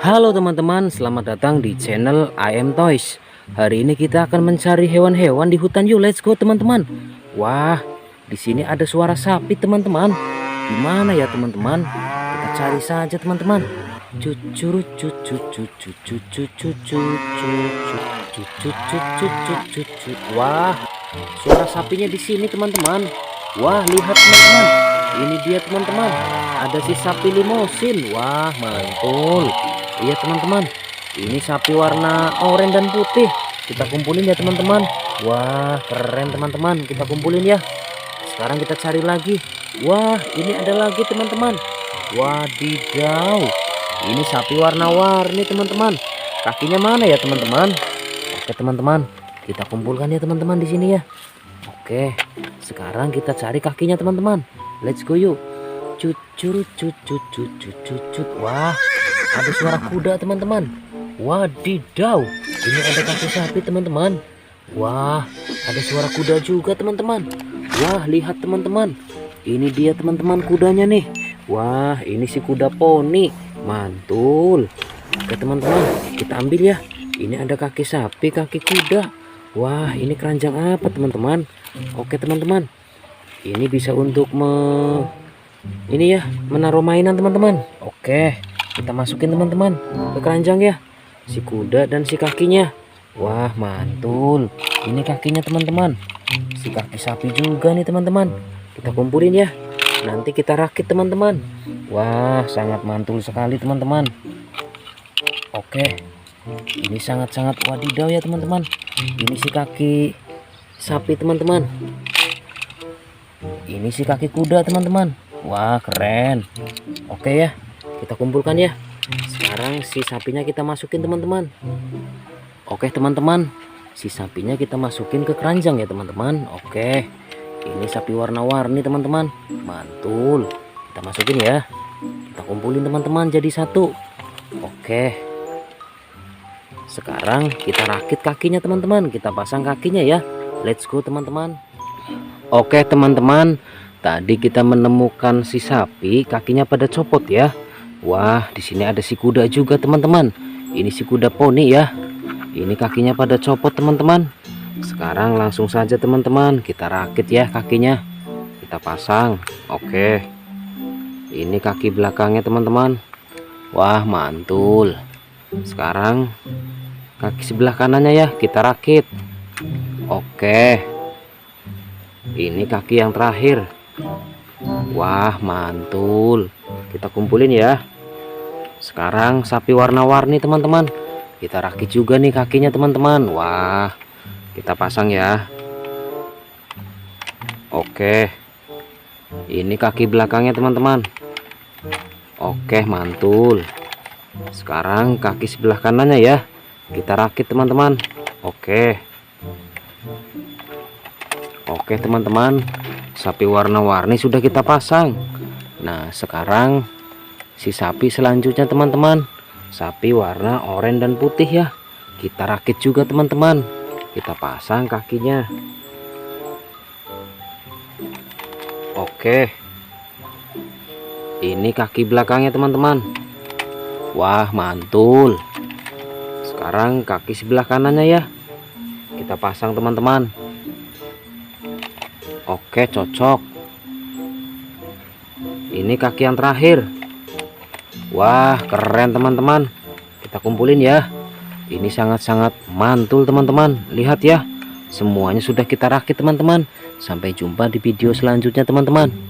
Halo teman-teman, selamat datang di channel IM Toys. Hari ini kita akan mencari hewan-hewan di hutan yuk. Let's go teman-teman. Wah, di sini ada suara sapi teman-teman. Gimana ya teman-teman? Kita cari saja teman-teman. Wah, suara sapinya di sini teman-teman. Wah, lihat teman-teman. Ini dia teman-teman. Ada si sapi limosin. Wah, mantul. Iya teman-teman, ini sapi warna oranye dan putih. Kita kumpulin ya teman-teman. Wah keren teman-teman, kita kumpulin ya. Sekarang kita cari lagi. Wah ini ada lagi teman-teman. Wadidaw, ini sapi warna-warni teman-teman. Kakinya mana ya teman-teman? Oke teman-teman, kita kumpulkan ya teman-teman di sini ya. Oke, sekarang kita cari kakinya teman-teman. Let's go yuk. Cucur cucu cucu cucu. Wah, ada suara kuda teman-teman. Wadidaw ini ada kaki sapi teman-teman. Wah ada suara kuda juga teman-teman. Wah lihat teman-teman. Ini dia teman-teman kudanya nih. Wah ini si kuda poni. Mantul. Oke teman-teman kita ambil ya. Ini ada kaki sapi kaki kuda. Wah ini keranjang apa teman-teman? Oke teman-teman. Ini bisa untuk me ini ya menaruh mainan teman-teman. Oke kita masukin teman-teman ke keranjang ya. Si kuda dan si kakinya. Wah mantul. Ini kakinya teman-teman. Si kaki sapi juga nih teman-teman. Kita kumpulin ya. Nanti kita rakit teman-teman. Wah sangat mantul sekali teman-teman. Oke ini sangat-sangat wadidaw ya teman-teman. Ini si kaki sapi teman-teman. Ini si kaki kuda teman-teman wah keren. Oke ya kita kumpulkan ya. Sekarang si sapinya kita masukin teman-teman. Oke teman-teman. Si sapinya kita masukin ke keranjang ya teman-teman. Oke ini sapi warna-warni teman-teman. Mantul. Kita masukin ya. Kita kumpulin teman-teman jadi satu. Oke. Sekarang kita rakit kakinya teman-teman. Kita pasang kakinya ya. Let's go teman-teman. Oke teman-teman tadi kita menemukan si sapi kakinya pada copot ya Wah, di sini ada si kuda juga, teman-teman. Ini si kuda poni ya. Ini kakinya pada copot, teman-teman. Sekarang langsung saja, teman-teman, kita rakit ya kakinya. Kita pasang. Oke. Ini kaki belakangnya, teman-teman. Wah, mantul. Sekarang kaki sebelah kanannya ya, kita rakit. Oke. Ini kaki yang terakhir. Wah, mantul. Kita kumpulin ya. Sekarang sapi warna-warni teman-teman. Kita rakit juga nih kakinya teman-teman. Wah kita pasang ya. Oke. Ini kaki belakangnya teman-teman. Oke mantul. Sekarang kaki sebelah kanannya ya. Kita rakit teman-teman. Oke. Oke teman-teman sapi warna-warni sudah kita pasang. Nah sekarang si sapi selanjutnya teman-teman. Sapi warna oranye dan putih ya. Kita rakit juga teman-teman. Kita pasang kakinya. Oke. Ini kaki belakangnya teman-teman. Wah mantul. Sekarang kaki sebelah kanannya ya. Kita pasang teman-teman Oke cocok. Ini kaki yang terakhir. Wah keren teman-teman. Kita kumpulin ya. Ini sangat-sangat mantul teman-teman. Lihat ya semuanya sudah kita rakit teman-teman. Sampai jumpa di video selanjutnya teman-teman